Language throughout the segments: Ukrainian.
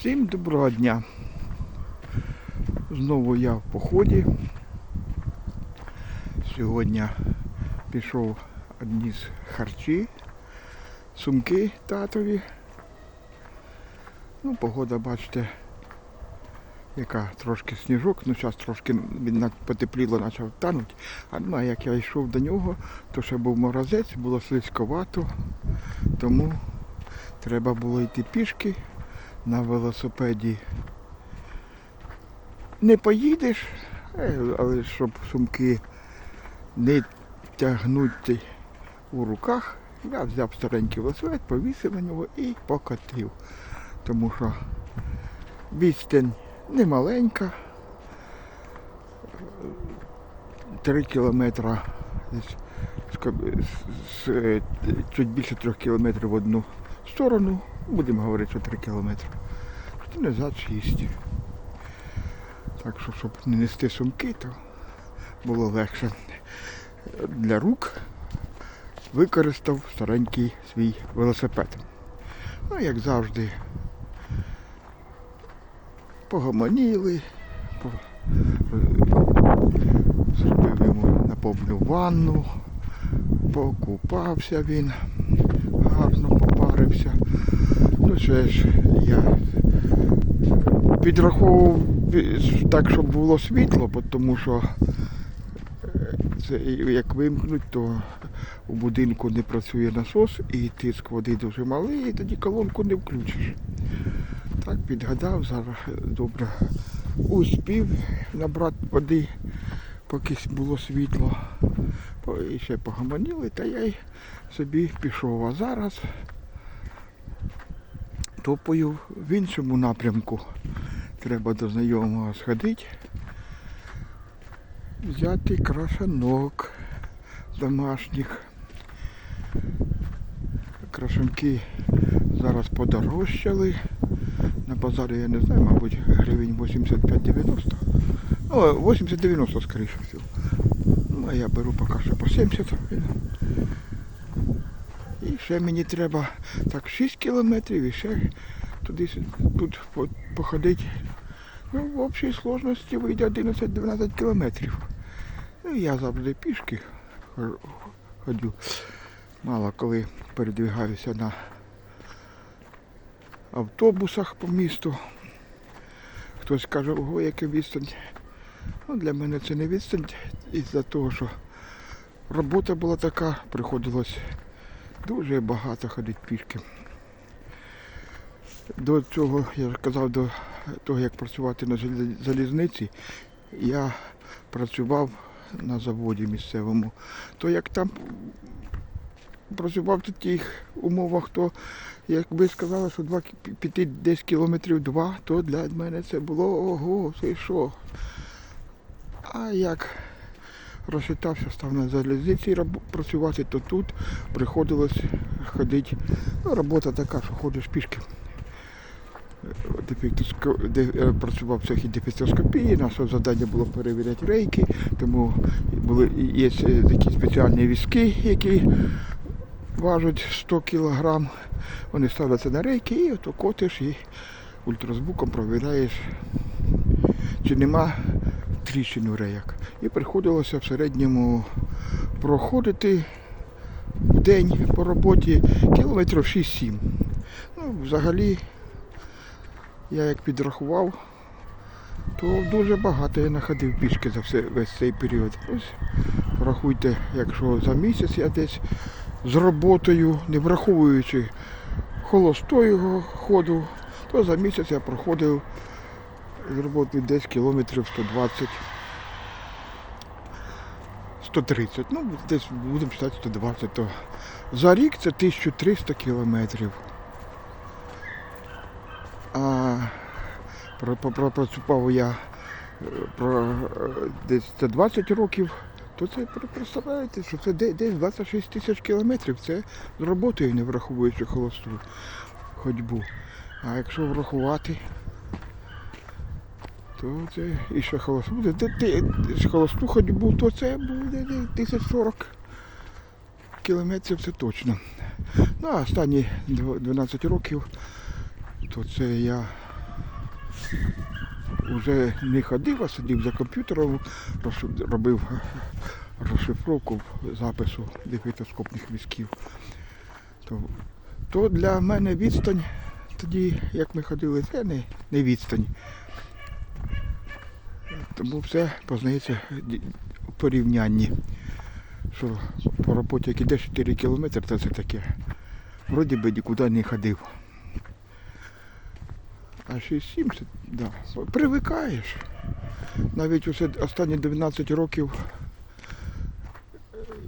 Всім доброго дня. Знову я в поході. Сьогодні пішов одні з харчі, сумки татові. Ну, погода, бачите, яка трошки сніжок, ну зараз трошки він потепліло, почав танути. А ну, а як я йшов до нього, то ще був морозець, було слизьковато, тому треба було йти пішки на велосипеді. Не поїдеш, е, але щоб сумки не тягнути у руках, я взяв старенький велосипед, повісив на нього і покатив. Тому що відстань не маленька. Три кілометри з- з- е, чуть більше трьох кілометрів в одну сторону. Будемо говорити, що три кілометри. Що назад шість. Так що, щоб не нести сумки, то було легше. Для рук використав старенький свій велосипед. Ну, як завжди, погомоніли, по- зробив йому наповню ванну, покупався він, гарно попарився. Ну, ще ж я підраховував так, щоб було світло, тому що е, це як вимкнуть, то у будинку не працює насос і тиск води дуже малий, і тоді колонку не включиш. Так, підгадав, зараз добре успів набрати води, поки було світло. І ще погомоніли, та я й собі пішов. А зараз топаю в іншому напрямку. Треба до знайомого сходити. Взяти крашанок домашніх. Крашанки зараз подорожчали. На базарі я не знаю, мабуть, гривень 85-90. Ну, 80-90, скоріше всього. Ну, а я беру поки що по 70. Ще мені треба так 6 кілометрів і ще туди тут походити. Ну, в общій сложності вийде 11-12 кілометрів. Ну, я завжди пішки ходю. Мало коли передвигаюся на автобусах по місту. Хтось каже, ого, яка відстань. Ну, для мене це не відстань із-за того, що робота була така, приходилось дуже багато ходити пішки. До цього, я казав, до того, як працювати на залізниці, я працював на заводі місцевому. То як там працював в таких умовах, то якби сказали, що два піти десь кілометрів два, то для мене це було ого, це що. А як розчитався, став на залізниці працювати, то тут приходилось ходити. Ну, робота така, що ходиш пішки. Де е, працював цехі дефектоскопії, наше завдання було перевіряти рейки, тому були є е, такі спеціальні візки, які важать 100 кг. Вони ставляться на рейки і ото котиш і ультразвуком провіряєш, чи нема тріщин у рейок. І приходилося в середньому проходити в день по роботі кілометрів 6-7. Ну, взагалі, я як підрахував, то дуже багато я находив пішки за все, весь цей період. Ось рахуйте, якщо за місяць я десь з роботою, не враховуючи холостого ходу, то за місяць я проходив з роботи десь кілометрів 120. 130, ну десь будемо читати 120, то за рік це 1300 кілометрів. А про- про- пропрацював я е, про е, десь це 20 років, то це представляєте, що це десь 26 тисяч кілометрів. Це з роботою, не враховуючи холосту ходьбу. А якщо врахувати, то це і ще холосту. Де, де, холосту ходьбу, то це буде 1040 кілометрів, це точно. Ну а останні 12 років, то це я вже не ходив, а сидів за комп'ютером, робив розшифровку запису дефектоскопних візків. То, то для мене відстань тоді, як ми ходили, це не, не відстань. Тому все познається у порівнянні. Що по роботі, як ідеш 4 кілометри, то це таке. Вроді би нікуди не ходив. А 6-7 це да, привикаєш. Навіть усе останні 12 років,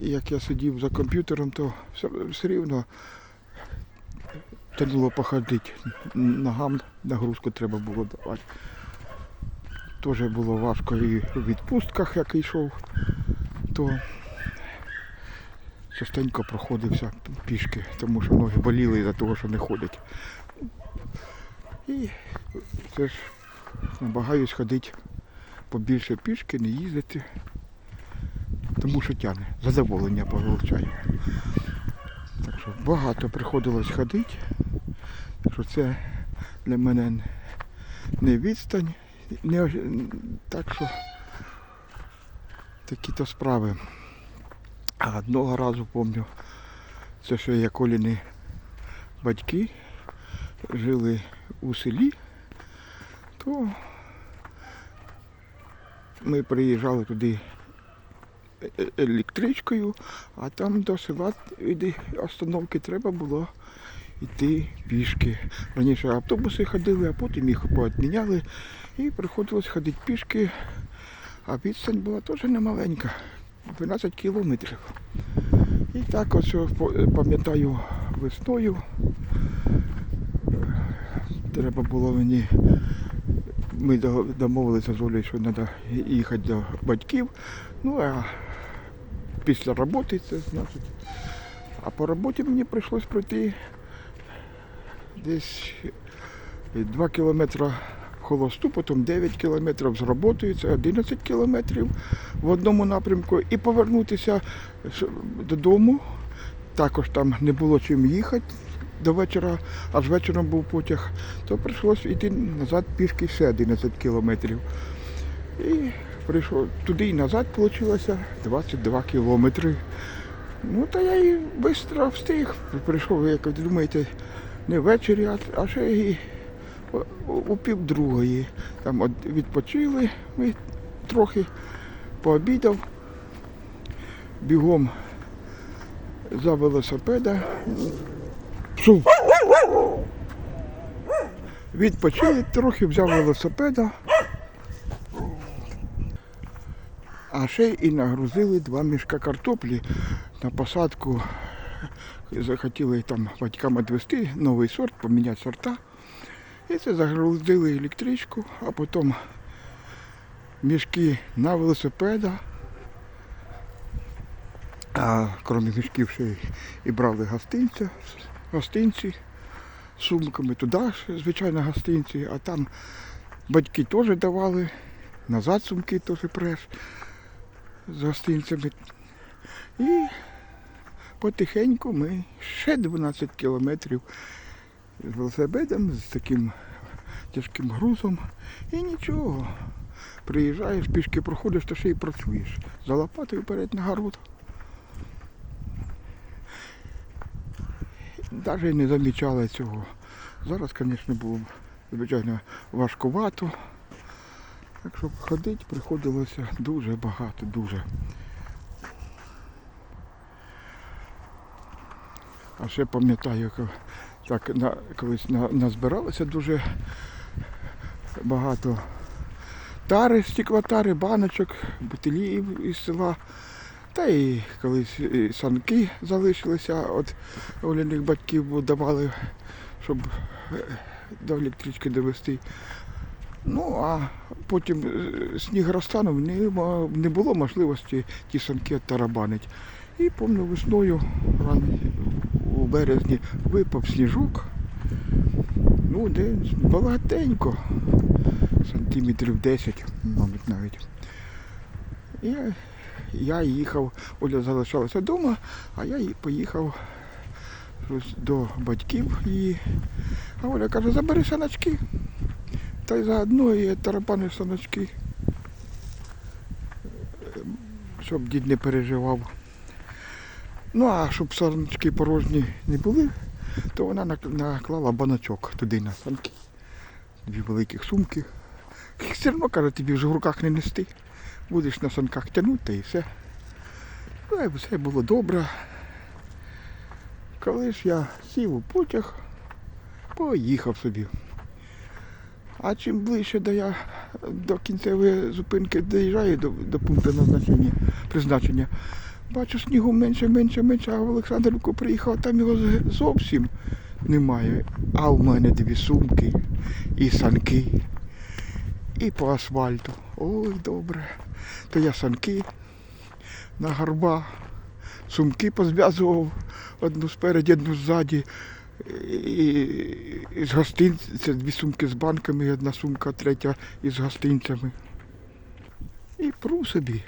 як я сидів за комп'ютером, то все, все рівно тянуло походити. Ногам нагрузку треба було давати. Теж було важко і в відпустках, як йшов, то частенько проходився пішки, тому що ноги боліли із-за того, що не ходять. І це ж намагаюсь ходити побільше пішки, не їздити, тому що тягне, задоволення получаю. Так що багато приходилось ходити. Так що це для мене не відстань, не, так що такі-то справи. А одного разу пам'ятаю, це ще як Оліни батьки жили у селі, то ми приїжджали туди е- е- електричкою, а там до села від остановки треба було йти пішки. Раніше автобуси ходили, а потім їх поотміняли і приходилось ходити пішки. А відстань була теж немаленька, 12 кілометрів. І так ось пам'ятаю весною. Треба було мені. Ми домовилися з Олею, що треба їхати до батьків. Ну а після роботи це значить. А по роботі мені прийшлось пройти десь 2 кілометри холосту, потім 9 кілометрів з роботою, це 11 кілометрів в одному напрямку і повернутися додому. Також там не було чим їхати до вечора, аж вечором був потяг, то прийшлося йти назад пішки ще 11 кілометрів. І прийшов туди і назад вийшло 22 кілометри. Ну, та я і швидко встиг. Прийшов, як ви думаєте, не ввечері, а, ще і у, у пів другої. Там відпочили ми трохи, пообідав, бігом за велосипеда. Пшов. Відпочили трохи, взяв велосипеда. А ще і нагрузили два мішка картоплі на посадку. Захотіли там батькам відвести новий сорт, поміняти сорта. І це загрузили електричку, а потім мішки на велосипеда. А крім мішків ще і брали гостинця, гостинці з сумками туди, звичайно, гостинці, а там батьки теж давали, назад сумки теж прес з гостинцями. І потихеньку ми ще 12 кілометрів з велосипедом, з таким тяжким грузом. І нічого. Приїжджаєш, пішки проходиш, то ще й працюєш. За лопатою вперед на город. Навіть не замічали цього. Зараз, звісно, було звичайно важкувато. Так що ходити приходилося дуже багато, дуже. А ще пам'ятаю, так на, колись на, назбиралося дуже багато тари, стеклотари, баночок, бутилів із села. Та і колись і санки залишилися від оляних батьків, бо давали, щоб е, до електрички довести. Ну, а потім е, сніг розтанув, не, було можливості ті санки тарабанити. І пам'ятаю, весною ран- у березні випав сніжок. Ну, де багатенько, сантиметрів 10, мабуть, навіть. І я їхав, Оля залишалася вдома, а я поїхав до батьків її. А Оля каже, забери саночки. Та й заодно і тарапани саночки. Щоб дід не переживав. Ну а щоб саночки порожні не були, то вона наклала баночок туди на санки. Дві великих сумки. Все одно, каже, тобі вже в руках не нести. Будеш на санках тягнути і все. Ну, і все було добре. Коли ж я сів у потяг, поїхав собі. А чим ближче до я до кінцевої зупинки доїжджаю до, до пункту назначення, призначення, бачу снігу менше, менше, менше, а в Олександрівку приїхав, там його зовсім немає. А в мене дві сумки і санки, і по асфальту. Ой, добре. То я санки на горба, сумки позв'язував одну спереді, одну ззаді. І, з гостинця дві сумки з банками, одна сумка, третя із гостинцями. І пру собі.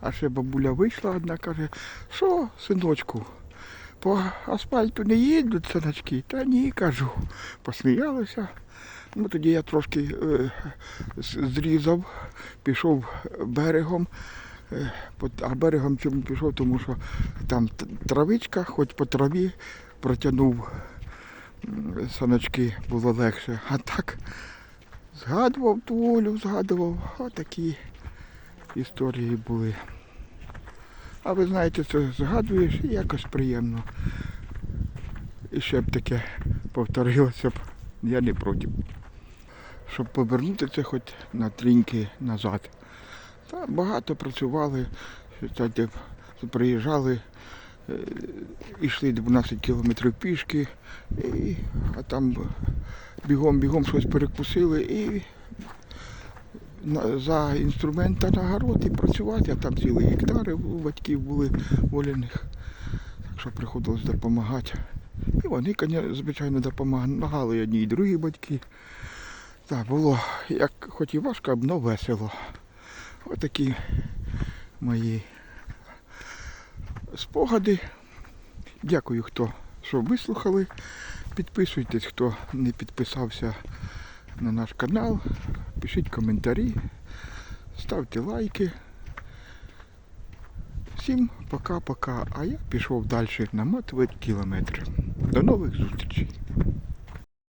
А ще бабуля вийшла одна, каже, що, синочку, по асфальту не їдуть саночки? Та ні, кажу. Посміялися. Ну тоді я трошки е, зрізав, пішов берегом. Е, А берегом чому пішов, тому що там травичка, хоч по траві протягнув саночки, було легше. А так згадував ту волю, згадував. Отакі історії були. А ви знаєте, це згадуєш і якось приємно. І ще б таке повторилося б, я не проти. Щоб повернути це хоч на тріньки назад. Та багато працювали, та, приїжджали, е, йшли 12 кілометрів пішки, і, а там бігом-бігом щось перекусили і за інструмент та на город і працювати, а там цілі гектари у батьків були воляних. Так що приходилось допомагати. І вони, звичайно, допомагали одні і другі батьки. Так, було як хоч і важко, але весело. Отакі мої спогади. Дякую, хто що вислухали. Підписуйтесь, хто не підписався на наш канал. Пишіть коментарі, ставте лайки. Всім пока-пока. А я пішов далі наматувати кілометри. До нових зустрічей.